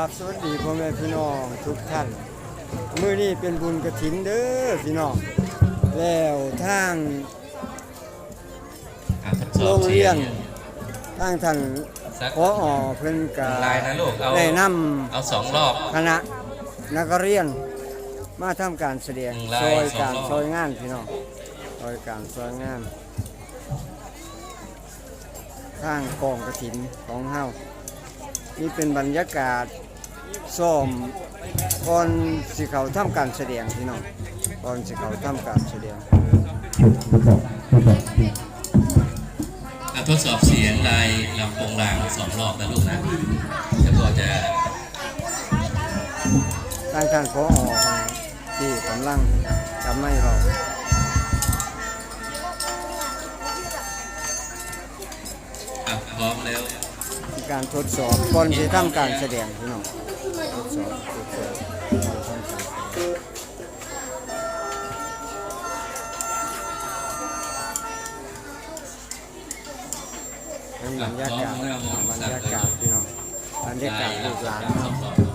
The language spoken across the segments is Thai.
ครับสวัสดีพ่อแม่พี่น้องทุกท่านมื้อนี้เป็นบุญกระถินเด้อพี่น้องแล้วทางอะทดสโรอบงเสีเรียยนงทางท่านสักพออเพิ่นก็ลายนะลูก เอาได้นเอาสองรอบำคณะนักเรียนมาทำการแสดงหนึ่งลายซอยการสองรอบ ซอยงานพี่น้องซอยการซอยงานทางกองกระถินของเฮานี่เป็นบรรยากาศ ส้มก่อนสิเขาทำการแสดงพี่น้องก่อนสิเขาทำการแสดงอะทดสอบเสียงลายลำโพงรางสองรอบนะลูกนะแล้วก็จะทางท่านพออที่กำลังจำไม่เราอะพร้อมแล้วมีการทดสอบก่อนที่ทำการแสดงพี่น้องทดสอ บรรรยากาศบรรยากาศพี่น้องบรรยากาศลูกหลาน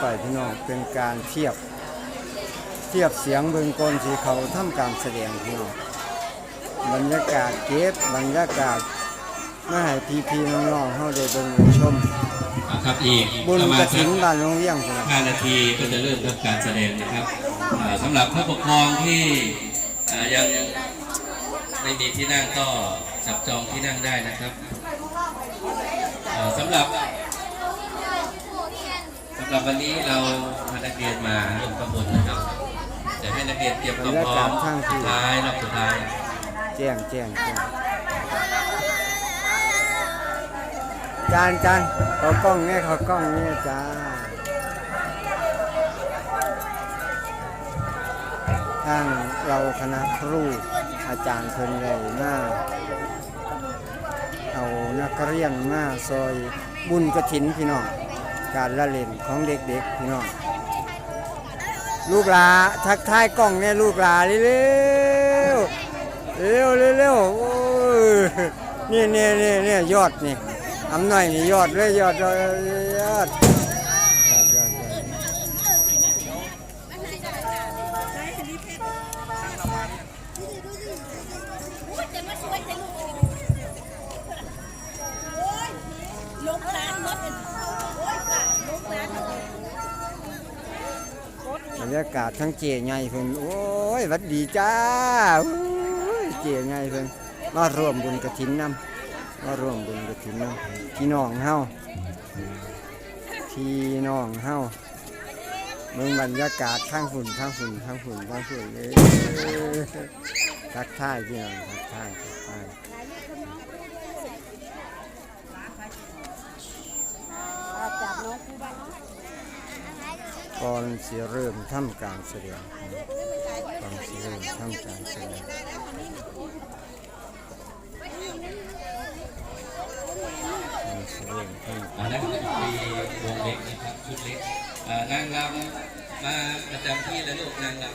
ไปพี่น้องเป็นการเทียบ เทียบเสียงเบิ่งกลสีเขาทำการแสดงพี่น้องบรรยากาศเก็บบรรยากาศมาให้พี่พี่ๆน้องๆเฮาได้เบิ่งได้ชมอะครับอีกบุญประกมาระณสัถิกนบ้านโรงเรียนพี่น้อง5นาทีก็จะเริ่มทำการแสดงนะครับอ่าสำหรับผู้ปกครองที่อ่ายังไม่มีที่นั่งก็จับจองที่นั่งได้นะครับอ่าสำหรับสำหรับวันนี้เราพานักเรียนมาร่วมขบวนนะครับจะให้นักเรียนเตรียมความพร้อมสุดท้ายรอบสุดท้ายแจ้งแจ้งแจ้งจานจานขอกล้องเนี่ยขอกล้องเนี่ยจ้าทางเราคณะครูอาจารย์เพิ่นเลยมาเอานักเรียนมาซอยบุญกระถินพี่น้อง การละเล่นของเด็กๆพี่น้อง ลูกหลาทักทายกล้องเนี่ยลูกหลาเร็วเร็วเร็วโอ้ยนี่นี่นี่นี่ยอดนี่อำหน่อยนี่ยอดเลยยอดยอดยอดยอ รรยากาศทั้งเจียใหญ่เพิ่นโอ้ยวัดดีจ้าเจียใหญ่เพิ่นมาร่วมบุญกระถินนำมาร่วมบุญกระถินนำพี่น้องเฮาพี่น้องเฮาเมืองบรรยากาศข้างฝุ่นข้างฝุ่นข้างฝุ่นข้างฝุ่นเลยทักทายพี่น้องทักทายทักทาย ก่อนเสิเริ่มทำการแสดงก่อนเสิเริ่มทำการแสดงก่อนสิเริ่มทำอ่านักดนตรีวงเล็กนะครับชุดเล็กอ่านางรำมาประจำที่แล้วลูกนางรำ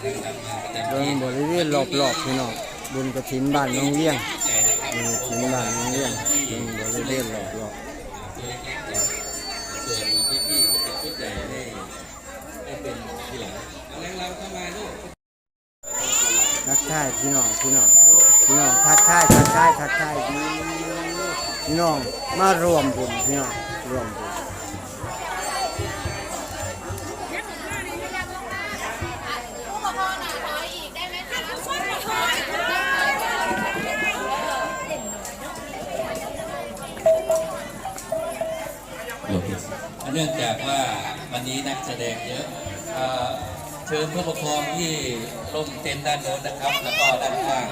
เบิ่งบริเวณรอบๆพี่น้องบุญกระถินบ้านน้องเลี้ยงบุญกระถินบ้านน้องเลี้ยงเบิ่งบริเวณรอบตั ให้เป็นทีหลังเอาแรงเราเข้ามาลูกทักทายพี่น้องพี่น้องพี่น้องทักทายทักทายทักทายพี่น้องมารวมบุญพี่น้องรวมบุญ เนื่องจากว่าวันนี้นักแสดงเยอะเอ่อเชิญผู้ปกครองที่ร่มเต็นท์ด้านโน้นนะครับ แล้วก็ด้านข้าง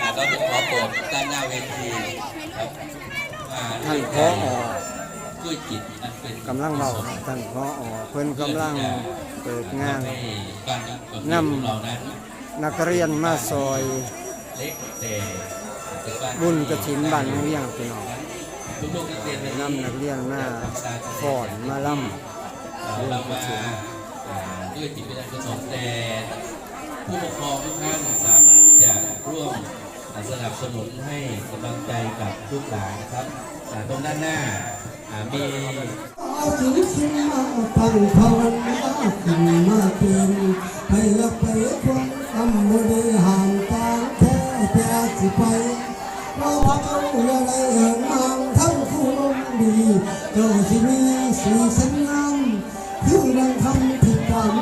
อ่าเราจะขอโปรดด้านหน้าเวทีครับอ่ท่านพอด้วยจิตอันเป็นกำลังเบาท่านพอเพิ่นกำลังเปิดงานให้การประเพณีนำของเรานั้นนักเรียนมาซอยเล็กแต่เป็นบ้านบุญกระถินบ้านน้องเลี้ยงพี่น้องทุกๆ นักเรียนในนำนักเรียนมาฟ้อนมาล่ำเรามาอ่าด้วยจิตวิญญาณกุศลแต่ผู้ปกครองทุกท่านสามารถที่จะร่วมสนับสนุนให้กำลังใจกับลูกหลานนะครับอ่าตรงด้านหน้าอ่ามีเอาชีวิตฉันมาตั้งภาวนาขึ้นมาเป็นให้ลักไปคนทำบริหารการแท้แต่สิไป มาพักเอาอะไรเอ่ยมอทั้งคุณดีเจ้าที่มีสีสังามคือดังคำที่ความ